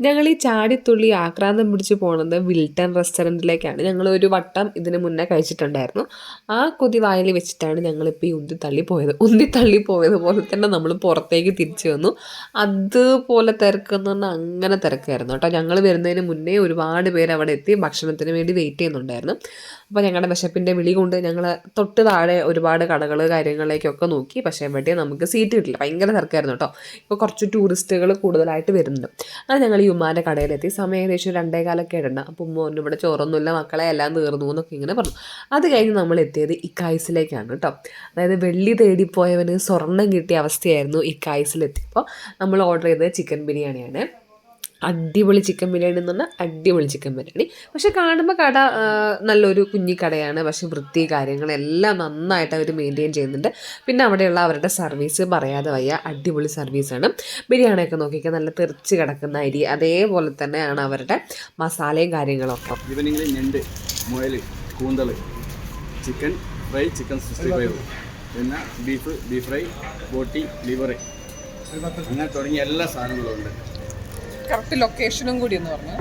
ഞങ്ങൾ ഈ ചാടിത്തുള്ളി ആക്രാന്തം പിടിച്ച് പോണത് വിൽട്ടൺ റെസ്റ്റോറന്റിലേക്കാണ് ഞങ്ങൾ ഒരു വട്ടം ഇതിന് മുന്നേ കഴിച്ചിട്ടുണ്ടായിരുന്നു. ആ കൊതി വായിൽ വെച്ചിട്ടാണ് ഞങ്ങളിപ്പോൾ ഈ ഉന്തി തള്ളി പോയത്. ഉന്തി തള്ളി പോയത് പോലെ തന്നെ നമ്മൾ പുറത്തേക്ക് തിരിച്ചു വന്നു. അതുപോലെ തിരക്കെന്ന് പറഞ്ഞാൽ അങ്ങനെ തിരക്കായിരുന്നു കേട്ടോ. ഞങ്ങൾ വരുന്നതിന് മുന്നേ ഒരുപാട് പേര് അവിടെ എത്തി ഭക്ഷണത്തിന് വേണ്ടി വെയിറ്റ് ചെയ്യുന്നുണ്ടായിരുന്നു. അപ്പോൾ ഞങ്ങളുടെ വിശപ്പിന്റെ വിളി കൊണ്ട് ഞങ്ങൾ തൊട്ട് താഴെ ഒരുപാട് കടകൾ കാര്യങ്ങളിലേക്കൊക്കെ നോക്കി. പക്ഷേ എവിടെയും നമുക്ക് സീറ്റ് കിട്ടില്ല. ഭയങ്കര തിരക്കായിരുന്നു കേട്ടോ. ഇപ്പോൾ കുറച്ച് ടൂറിസ്റ്റുകൾ കൂടുതലായിട്ട് വരുന്നുണ്ട്. അത് ഞങ്ങൾ ഈ ഉമ്മാന്റെ കടയിലെത്തി. സമയം ഏകദേശം രണ്ടേ കാലൊക്കെ ഇടണ്ട അപ്പോൾ ഉമ്മ പറഞ്ഞു ഇവിടെ ചോറൊന്നുമില്ല മക്കളെ എല്ലാം തീർന്നു എന്നൊക്കെ ഇങ്ങനെ പറഞ്ഞു. അത് കഴിഞ്ഞ് നമ്മൾ എത്തിയത് ഇക്കായ്സിലേക്കാണ് കേട്ടോ. അതായത് വെള്ളി തേടിപ്പോയവന് സ്വർണം കിട്ടിയ അവസ്ഥയായിരുന്നു ഇക്കായ്സിലെത്തിയപ്പോൾ നമ്മൾ ഓർഡർ ചെയ്തത് ചിക്കൻ ബിരിയാണിയാണ്. അടിപൊളി ചിക്കൻ ബിരിയാണി എന്ന് പറഞ്ഞാൽ അടിപൊളി ചിക്കൻ ബിരിയാണി. പക്ഷെ കാണുമ്പോൾ കട നല്ലൊരു കുഞ്ഞി കടയാണ്. പക്ഷെ വൃത്തി കാര്യങ്ങളെല്ലാം നന്നായിട്ട് അവർ മെയിന്റെയിൻ ചെയ്യുന്നുണ്ട്. പിന്നെ അവിടെയുള്ള അവരുടെ സർവീസ് പറയാതെ വയ്യ. അടിപൊളി സർവീസാണ് ബിരിയാണിയൊക്കെ നോക്കിക്കാൻ നല്ല തെറിച്ച് കിടക്കുന്ന അരി. അതേപോലെ തന്നെയാണ് അവരുടെ മസാലയും കാര്യങ്ങളൊക്കെ. ഈവനിങ്ങിൽ ഞണ്ട് മുയൽ കൂന്തൽ chicken fry chicken sixty five. പിന്നെ ബീഫ് ബീഫ് ഫ്രൈ ബോട്ടി ലിവർ അങ്ങനെ തുടങ്ങിയ എല്ലാ സാധനങ്ങളും ഉണ്ട്. കറക്റ്റ് ലൊക്കേഷനും കൂടി എന്ന് പറഞ്ഞു?